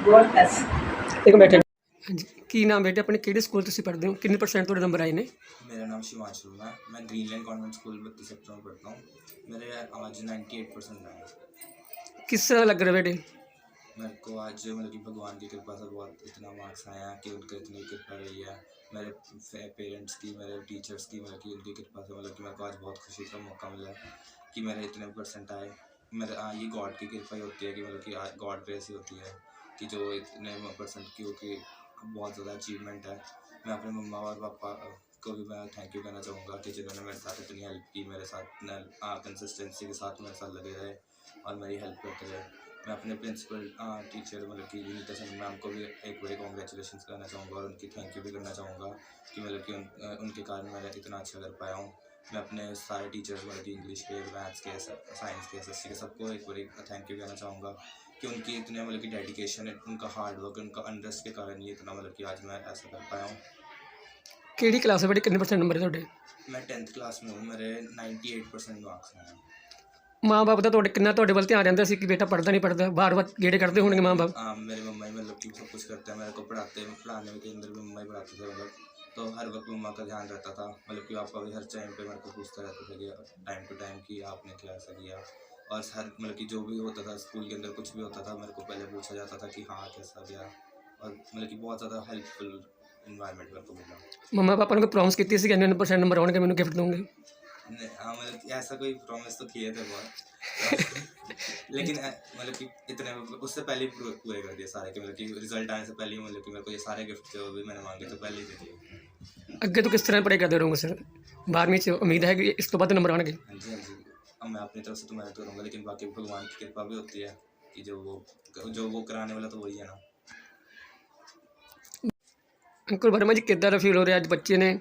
ਬਹੁਤ ਐਸ ਇੱਕ ਬੈਠੇ ਹਾਂਜੀ ਕੀ ਨਾਮ ਬੇਟੇ ਆਪਣੇ ਕਿਹੜੇ ਸਕੂਲ ਤੁਸੀਂ ਪੜ੍ਹਦੇ ਹੋ ਕਿੰਨੇ ਪਰਸੈਂਟ ਤੁਹਾਡੇ ਨੰਬਰ ਆਏ ਨੇ मेरा नाम शिवांश शर्मा है मैं ग्रीनलैंड कॉन्वेंट स्कूल बत्तीस सेक्टर में पढ़ता हूँ मेरे आज 98 परसेंट आए किस तरह लग रहा है बेटे मेरे को आज मतलब कि भगवान की कृपा से बहुत इतना मार्क्स आया है कि उनकी इतनी कृपा रही है मेरे पेरेंट्स की मेरे टीचर्स की मतलब कि उनकी कृपा से मतलब कि मेरे को आज बहुत खुशी का मौका मिला है कि मेरे इतने परसेंट आए मेरे हाँ, ये गॉड की कृपा ही होती है कि मतलब कि गॉड ग्रेस ही होती है कि जो इतने परसेंट की हो कि बहुत ज़्यादा अचीवमेंट है। मैं अपने मम्मा और पापा को भी मैं थैंक यू कहना चाहूँगा। कि जिन्होंने मेरे साथ इतनी हेल्प की मेरे साथ कंसिस्टेंसी के साथ मेरे साथ लगे रहे और मेरी हेल्प करते रहे। मैं अपने प्रिंसिपल टीचर मतलब कि विनीता सन मैम को भी एक बार कॉन्ग्रेचुलेशन करना चाहूँगा और उनकी थैंक यू भी करना चाहूँगा कि मतलब कि उन, उनके कारण मैं इतना अच्छा कर पाया हूँ। मैं अपने सारे टीचर्स मतलब कि इंग्लिश के मैथ्स के साइंस के एस के सबको एक बार थैंक यू कहना चाहूँगा। कि उनकी इतने मतलब कि डेडिकेशन है उनका हार्ड वर्क उनका अंडरस्ट के कारण ये इतना मतलब कि आज मैं ऐसा कर पाया हूँ ਕਿਹੜੀ ਕਲਾਸ ਹੈ ਬੇਟੇ ਕਿੰਨੇ ਪਰਸੈਂਟ ਨੰਬਰ ਹੈ ਤੁਹਾਡੇ मैं टेंथ क्लास में हूँ मेरे 98 परसेंट मार्क्स हैं ਮਾਂ-ਬਾਪ ਦਾ ਤੁਹਾਡੇ ਕਿੰਨਾ ਤੁਹਾਡੇ ਵੱਲ ਧਿਆਨ ਰਹਿੰਦਾ ਸੀ ਕਿ ਬੇਟਾ ਪੜ੍ਹਦਾ ਨਹੀਂ ਪੜ੍ਹਦਾ ਬਾਰ-ਬਾਰ ਗੇੜੇ ਕੱਢਦੇ ਹੋਣਗੇ ਮਾਂ-ਬਾਪ हाँ मेरे मम्मा ही मतलब कि सब कुछ करते हैं मेरे को पढ़ाते पढ़ाने के अंदर भी मम्मा ही पढ़ाते थे मतलब तो हर वक्त मम्मा का ध्यान रहता था मतलब कि पापा भी हर टाइम पे मेरे को पूछते रहते थे कि टाइम टू टाइम कि आपने क्या ऐसा किया और हर मतलब कि जो भी होता था स्कूल के अंदर कुछ भी होता था मेरे को पहले पूछा जाता था कि हाँ कैसा गया और मतलब कि बहुत ज़्यादा हेल्पफुल इन्वायरमेंट मेरे को मिला ਮੰਮਾ ਪਾਪਾ ਨੇ ਕੋਈ ਪ੍ਰੋਮਿਸ ਕੀਤੀ ਸੀ ਕਿ ਇੰਨੇ ਪਰਸੈਂਟ ਨੰਬਰ ਆਉਣਗੇ ਮੈਨੂੰ ਗਿਫਟ ਦੋਗੇ नहीं, हाँ मतलब कि ऐसा कोई प्रॉमिस तो किए थे बहुत लेकिन अ, मतलब कि इतने उससे पहले ही पूरे पूरे कर दिए सारे के मतलब कि रिजल्ट आने से पहले ही मतलब कि मेरे को ये सारे गिफ्ट जो भी मैंने मांगे तो पहले ही दे दिए ਅੱਗੇ ਤੋਂ ਕਿਸ ਤਰ੍ਹਾਂ ਪੜ੍ਹਾਈ ਕਰਦੇ ਰਹੋਗੇ ਸਰ 12ਵੀਂ ਚ ਉਮੀਦ ਹੈ ਕਿ ਇਸ ਤੋਂ ਵੱਧ ਨੰਬਰ ਆਉਣਗੇ हाँ जी हाँ जी अब मैं अपनी तरफ से तो मेहनत करूँगा लेकिन बाकी भगवान की कृपा भी होती है कि जो वो जो वो कराने वाला तो वही है ना ਅੰਕਲ ਵਰਮਾ ਜੀ ਕਿੱਦਾਂ ਦਾ ਫੀਲ ਹੋ ਰਿਹਾ ਅੱਜ ਬੱਚੇ ਨੇ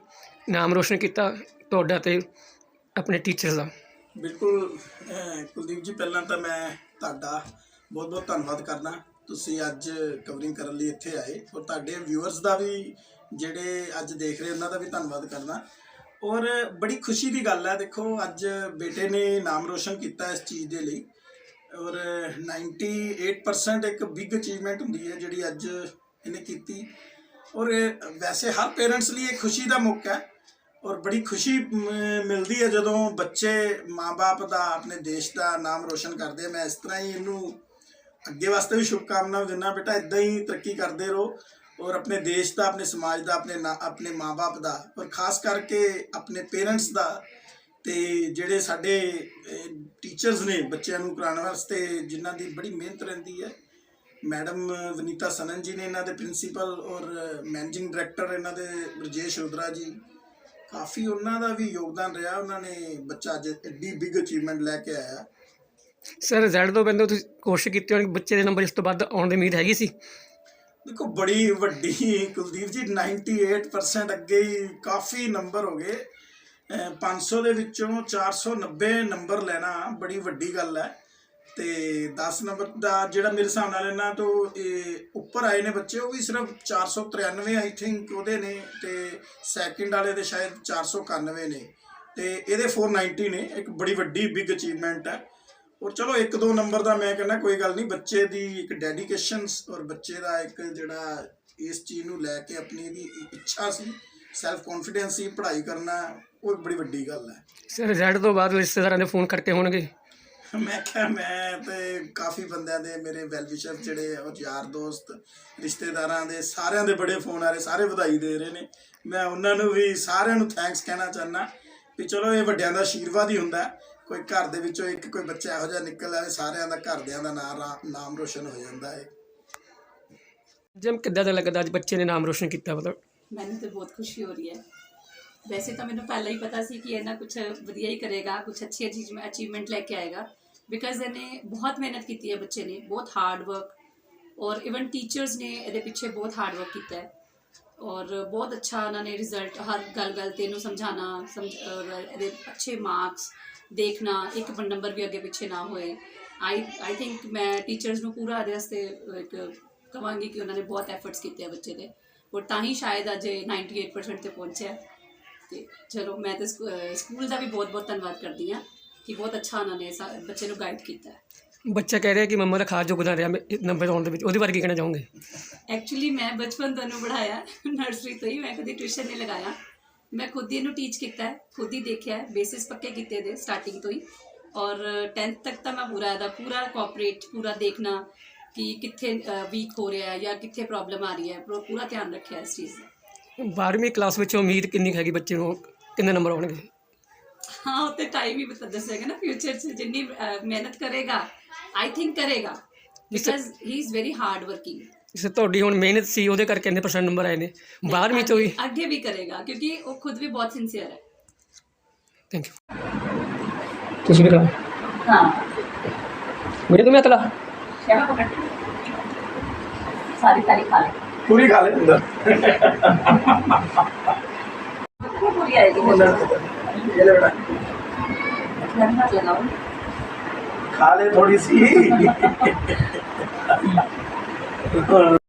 ਨਾਮ ਰੋਸ਼ਨ ਕੀਤਾ ਤੁਹਾਡਾ ਤੇ ਆਪਣੇ ਟੀਚਰਸ ਦਾ ਬਿਲਕੁਲ ਅਹ ਕੁਲਦੀਪ ਜੀ ਪਹਿਲਾਂ ਤਾਂ ਮੈਂ ਤੁਹਾਡਾ ਬਹੁਤ ਬਹੁਤ ਧੰਨਵਾਦ ਕਰਦਾ ਤੁਸੀਂ ਅੱਜ ਕਵਰਿੰਗ ਕਰਨ ਲਈ ਇੱਥੇ ਆਏ ਔਰ ਤੁਹਾਡੇ ਵਿਊਅਰਸ ਦਾ ਵੀ ਜਿਹੜੇ ਅੱਜ ਦੇਖ ਰਹੇ ਉਹਨਾਂ ਦਾ ਵੀ ਧੰਨਵਾਦ ਕਰਦਾ ਔਰ ਬੜੀ ਖੁਸ਼ੀ ਦੀ ਗੱਲ ਹੈ, ਦੇਖੋ ਅੱਜ ਬੇਟੇ ਨੇ ਨਾਮ ਰੋਸ਼ਨ ਕੀਤਾ ਇਸ ਚੀਜ਼ ਦੇ ਲਈ ਔਰ 98% ਇੱਕ ਬਿਗ ਅਚੀਵਮੈਂਟ ਹੁੰਦੀ ਹੈ ਜਿਹੜੀ ਅੱਜ ਇਹਨੇ ਕੀਤੀ। ਔਰ ਵੈਸੇ ਹਰ ਪੇਰੈਂਟਸ ਲਈ ਇਹ ਖੁਸ਼ੀ ਦਾ ਮੌਕਾ ਹੈ ਔਰ ਬੜੀ ਖੁਸ਼ੀ ਮਿਲਦੀ ਹੈ ਜਦੋਂ ਬੱਚੇ ਮਾਪੇ ਦਾ, ਆਪਣੇ ਦੇਸ਼ ਦਾ ਨਾਮ ਰੋਸ਼ਨ ਕਰਦੇ ਆ। ਮੈਂ ਇਸ ਤਰ੍ਹਾਂ ਹੀ ਇਹਨੂੰ ਅੱਗੇ ਵਾਸਤੇ ਵੀ ਸ਼ੁਭਕਾਮਨਾਵਾਂ ਦਿੰਦਾ ਬੇਟਾ ਇਦਾਂ ਹੀ ਤਰੱਕੀ ਕਰਦੇ ਰਹੋ। ਔਰ ਆਪਣੇ ਦੇਸ਼ ਦਾ, ਆਪਣੇ ਸਮਾਜ ਦਾ, ਆਪਣੇ ਨਾ- ਆਪਣੇ ਮਾਪੇ ਦਾ ਔਰ ਖਾਸ ਕਰਕੇ ਆਪਣੇ ਪੇਰੈਂਟਸ ਦਾ ਤੇ ਜਿਹੜੇ ਸਾਡੇ ਟੀਚਰਸ ਨੇ ਬੱਚਿਆਂ ਨੂੰ ਕਰਾਉਣ ਵਾਸਤੇ ਜਿਨ੍ਹਾਂ ਦੀ ਬੜੀ ਮਿਹਨਤ ਰਹਿੰਦੀ ਹੈ। ਮੈਡਮ ਵਨੀਤਾ ਸਨਨ ਜੀ ਨੇ ਇਹਨਾਂ ਦੇ ਪ੍ਰਿੰਸੀਪਲ ਔਰ ਮੈਨੇਜਿੰਗ ਡਾਇਰੈਕਟਰ ਇਹਨਾਂ ਦੇ ਬਰਜੇਸ਼ ਰੁਦਰਾ ਜੀ। ਕਾਫੀ ਉਹਨਾਂ ਦਾ ਵੀ ਯੋਗਦਾਨ ਰਿਹਾ, ਉਹਨਾਂ ਨੇ ਬੱਚਾ ਅੱਜ ਐਡੀ ਬਿਗ ਅਚੀਵਮੈਂਟ ਲੈ ਕੇ ਆਇਆ। ਸਰ ਰਿਜ਼ਲਟ ਤੋਂ ਪਹਿਲਾਂ ਤੁਸੀਂ ਕੋਸ਼ਿਸ਼ ਕੀਤੀ ਹੋਣੀ ਬੱਚੇ ਦੇ ਨੰਬਰ ਇਸ ਤੋਂ ਵੱਧ ਆਉਣ ਦੀ ਉਮੀਦ ਹੈਗੀ ਸੀ? ਦੇਖੋ ਬੜੀ ਵੱਡੀ ਕੁਲਦੀਪ ਜੀ 98% ਅੱਗੇ ਹੀ ਕਾਫੀ ਨੰਬਰ ਹੋ ਗਏ। ਅਹ 500 ਦੇ ਵਿੱਚੋਂ 490 ਨੰਬਰ ਲੈਣਾ ਬੜੀ ਵੱਡੀ ਗੱਲ ਹੈ। ਤੇ 10 ਨੰਬਰ ਦਾ ਜਿਹੜਾ ਮੇਰੇ ਹਿਸਾਬ ਨਾਲ ਇਹਨਾਂ ਤੋਂ, ਇਹ ਉੱਪਰ ਆਏ ਨੇ ਬੱਚੇ, ਉਹ ਵੀ ਸਿਰਫ 493 ਆਈ ਥਿੰਕ ਉਹਦੇ ਨੇ ਤੇ ਸੈਕਿੰਡ ਵਾਲੇ ਦੇ ਸ਼ਾਇਦ 491 ਨੇ। ਤੇ ਇਹਦੇ 490 ਨੇ, ਇੱਕ ਬੜੀ ਵੱਡੀ ਬਿਗ ਅਚੀਵਮੈਂਟ ਹੈ। ਔਰ ਚਲੋ ਇੱਕ ਦੋ ਨੰਬਰ ਦਾ ਮੈਂ ਕਹਿੰਦਾ ਕੋਈ ਗੱਲ ਨਹੀਂ ਬੱਚੇ ਦੀ ਇੱਕ ਡੈਡੀਕੇਸ਼ਨ ਔਰ ਬੱਚੇ ਦਾ ਇੱਕ ਜਿਹੜਾ ਇਸ ਚੀਜ਼ ਨੂੰ ਲੈ ਕੇ ਆਪਣੀ ਦੀ ਇੱਛਾ ਸੀ ਸੈਲਫ ਕੌਨਫੀਡੈਂਸ ਸੀ ਪੜ੍ਹਾਈ ਕਰਨਾ ਉਹ ਬੜੀ ਵੱਡੀ ਗੱਲ ਹੈ। ਸਰ ਰਿਜ਼ਲਟ ਤੋਂ ਬਾਅਦ ਰਿਸ਼ਤੇਦਾਰਾਂ ਦੇ ਫੋਨ ਕਰਕੇ ਹੋਣਗੇ। ਮੈਂ ਕਿਹਾ ਮੈਂ ਤੇ ਕਾਫੀ ਬੰਦਿਆਂ ਦੇ ਮੇਰੇ ਵੈਲ ਵਿਸ਼ਰ ਜਿਹੜੇ ਔਰ ਯਾਰ ਦੋਸਤ ਰਿਸ਼ਤੇਦਾਰਾਂ ਦੇ ਸਾਰਿਆਂ ਦੇ ਬੜੇ ਫੋਨ ਆ ਰਹੇ ਸਾਰੇ ਵਧਾਈ ਦੇ ਰਹੇ ਨੇ। ਮੈਂ ਉਹਨਾਂ ਨੂੰ ਵੀ ਸਾਰਿਆਂ ਨੂੰ ਥੈਂਕਸ ਕਹਿਣਾ ਚਾਹੁੰਦਾ ਵੀ ਚਲੋ ਇਹ ਵੱਡਿਆਂ ਦਾ ਆਸ਼ੀਰਵਾਦ ਹੀ ਹੁੰਦਾ। ਹੈ। ਕੋਈ ਘਰ ਦੇ ਵਿੱਚੋਂ ਇੱਕ ਕੋਈ ਬੱਚਾ ਇਹੋ ਜਿਹਾ ਨਿਕਲ ਆਵੇ ਸਾਰਿਆਂ ਦਾ ਘਰਦਿਆਂ ਦਾ ਨਾਮ ਨਾਮ ਰੋਸ਼ਨ ਹੋ ਜਾਂਦਾ ਹੈ ਜਮ ਕਿੱਦਾਂ ਦਾ ਲੱਗਦਾ ਅੱਜ ਬੱਚੇ ਨੇ ਨਾਮ ਰੋਸ਼ਨ ਕੀਤਾ ਮਤਲਬ? ਮੈਨੂੰ ਤੇ ਬਹੁਤ ਖੁਸ਼ੀ ਹੋ ਰਹੀ ਹੈ। ਵੈਸੇ ਤਾਂ ਮੈਨੂੰ ਪਹਿਲਾਂ ਹੀ ਪਤਾ ਸੀ ਕਿ ਇਹਨਾਂ ਕੁਝ ਵਧੀਆ ਹੀ ਕਰੇਗਾ ਕੁਝ ਅੱਛੀ ਅਚੀਵਮੈਂਟ ਲੈ ਕੇ ਆਏਗਾ। ਬਿਕਾਜ਼ ਇਹਨੇ ਬਹੁਤ ਮਿਹਨਤ ਕੀਤੀ ਹੈ ਬੱਚੇ ਨੇ ਬਹੁਤ ਹਾਰਡ ਵਰਕ ਔਰ ਇਵਨ ਟੀਚਰਸ ਨੇ ਇਹਦੇ ਪਿੱਛੇ ਬਹੁਤ ਹਾਰਡ ਵਰਕ ਕੀਤਾ ਹੈ। ਔਰ ਬਹੁਤ ਅੱਛਾ ਉਹਨਾਂ ਨੇ ਰਿਜ਼ਲਟ ਹਰ ਗੱਲ ਗੱਲ ਤੇ ਇਹਨੂੰ ਸਮਝਾਣਾ ਸਮਝ ਔਰ ਇਹਦੇ ਅੱਛੇ ਮਾਰਕਸ ਦੇਖਣਾ ਇੱਕ ਨੰਬਰ ਵੀ ਅੱਗੇ ਪਿੱਛੇ ਨਾ ਹੋਏ। ਆਈ ਆਈ ਥਿੰਕ ਮੈਂ ਟੀਚਰਸ ਨੂੰ ਪੂਰਾ ਇਹਦੇ ਵਾਸਤੇ ਇੱਕ ਕਵਾਂਗੀ ਕਿ ਉਹਨਾਂ ਨੇ ਬਹੁਤ ਐਫਰਟਸ ਕੀਤੇ ਆ ਬੱਚੇ ਦੇ। ਔਰ ਤਾਂ ਹੀ ਸ਼ਾਇਦ ਅੱਜ ਇਹ 98% ਤੇ ਪਹੁੰਚਿਆ। ਤੇ ਚਲੋ ਮੈਂ ਤੇ ਸਕੂਲ ਦਾ ਵੀ ਬਹੁਤ ਬਹੁਤ ਧੰਨਵਾਦ ਕਰਦੀ ਹਾਂ ਕਿ ਬਹੁਤ ਅੱਛਾ ਉਹਨਾਂ ਨੇ ਬੱਚੇ ਨੂੰ ਗਾਈਡ ਕੀਤਾ। ਬੱਚਾ ਕਹਿ ਰਿਹਾ ਕਿ ਮੰਮਾ ਦਾ ਖਾਸ ਯੋਗਦਾਨ ਰਿਹਾ ਮੇ- ਨੰਬਰ ਆਉਣ ਦੇ ਵਿੱਚ। ਉਹਦੇ ਬਾਰੇ ਕੀ ਕਹਿਣਾ ਚਾਹੋਗੇ? ਐਕਚੁਅਲੀ ਮੈਂ ਬਚਪਨ ਤੋਂ ਇਹਨੂੰ ਪੜ੍ਹਾਇਆ ਨਰਸਰੀ ਤੋਂ ਹੀ ਮੈਂ ਕਦੀ ਟਿਊਸ਼ਨ ਨਹੀਂ ਲਗਾਇਆ। ਮੈਂ ਖੁਦ ਹੀ ਇਹਨੂੰ ਟੀਚ ਕੀਤਾ ਹੈ ਖੁਦ ਹੀ ਦੇਖਿਆ ਹੈ ਬੇਸਿਸ ਪੱਕੇ ਕੀਤੇ ਦੇ ਸਟਾਰਟਿੰਗ ਤੋਂ ਹੀ। ਔਰ 10th ਤੱਕ ਤਾਂ ਮੈਂ ਪੂਰਾ ਇਹਦਾ ਪੂਰਾ ਕੋਆਪਰੇਟ ਪੂਰਾ ਦੇਖਣਾ ਕਿ ਕਿੱਥੇ ਵੀਕ ਹੋ ਰਿਹਾ ਹੈ ਜਾਂ ਕਿੱਥੇ ਪ੍ਰੋਬਲਮ ਆ ਰਹੀ ਹੈ ਪੂਰਾ- ਧਿਆਨ ਰੱਖਿਆ ਇਸ ਚੀਜ਼ ਦਾ। 12ਵੀਂ ਕਲਾਸ ਵਿੱਚ ਉਮੀਦ ਕਿੰਨੀ ਹੈਗੀ ਬੱਚੇ ਨੂੰ? ਕਿੰਨੇ ਨੰਬਰ ਆਉਣਗੇ? ਹਾਂ ਉਹ ਤੇ ਟਾਈਮ ਹੀ ਬਤਾ ਦੱਸੇਗਾ ਨਾ ਫਿਊਚਰ 'ਚ ਜਿੰਨੀ ਮਿਹਨਤ ਕਰੇਗਾ ਆਈ ਥਿੰਕ ਕਰੇਗਾ। Because he is very hard working ਜਿਸ ਤੁਹਾਡੀ ਹੁਣ ਮਿਹਨਤ ਸੀ ਉਹਦੇ ਕਰਕੇ ਇੰਨੇ ਪਰਸੈਂਟ ਨੰਬਰ ਆਏ ਨੇ। 12ਵੀਂ ਤੋਂ ਵੀ ਅੱਗੇ ਵੀ ਕਰੇਗਾ ਕਿਉਂਕਿ ਉਹ ਖੁਦ ਵੀ ਬਹੁਤ ਸਿੰਸੀਅਰ ਹੈ। ਥੈਂਕ ਯੂ ਤੁਸੀਂ ਵੀ ਕਰਾ ਹਾਂ। ਮੇਰੇ ਤੋਂ ਮੈਂ ਤਲਾ ਸ਼ਾਮਾ ਪਕੜ। ਸਾਰੀ ਤਾਰੀ ਖਾ ਲੈ। ਪੂਰੀ ਖਾ ਲੈ ਅੰਦਰ। ਪੂਰੀ ਆਏਗੀ? ਇਹ ਲੈ ਬੇਟਾ ਧਿਆਨ ਲਗਾਓ। ਖਾ ਲੈ ਥੋੜੀ ਸੀ। we're